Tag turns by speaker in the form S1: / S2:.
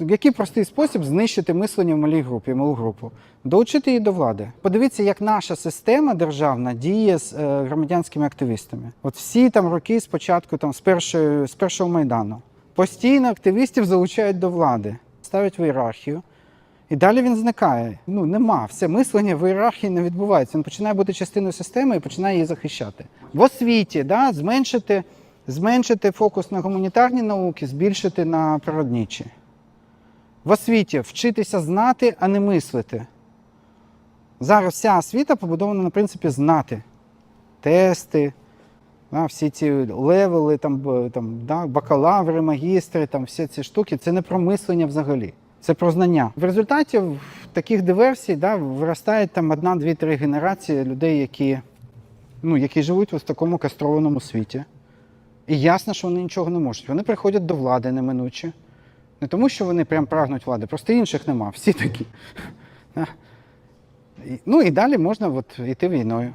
S1: Який простий спосіб знищити мислення в малій групі, малу групу? Долучити її до влади. Подивіться, як наша система державна діє з е, громадянськими активістами. От всі там роки спочатку, там з першої з першого майдану, постійно активістів залучають до влади, ставлять в ієрархію. І далі він зникає. Ну нема. Все мислення в ієрархії не відбувається. Він починає бути частиною системи і починає її захищати. В освіті да, зменшити, зменшити фокус на гуманітарні науки, збільшити на природничі. В освіті вчитися знати, а не мислити. Зараз вся освіта побудована на принципі знати. Тести, да, всі ці левели, там, там, да, бакалаври, магістри, там, всі ці штуки це не про мислення взагалі. Це про знання. В результаті таких диверсій да, виростають там одна, дві, три генерації людей, які, ну, які живуть в такому кастрованому світі. І ясно, що вони нічого не можуть. Вони приходять до влади неминуче. Не тому, що вони прям прагнуть влади, просто інших нема, всі такі. Ну і далі можна от, йти війною.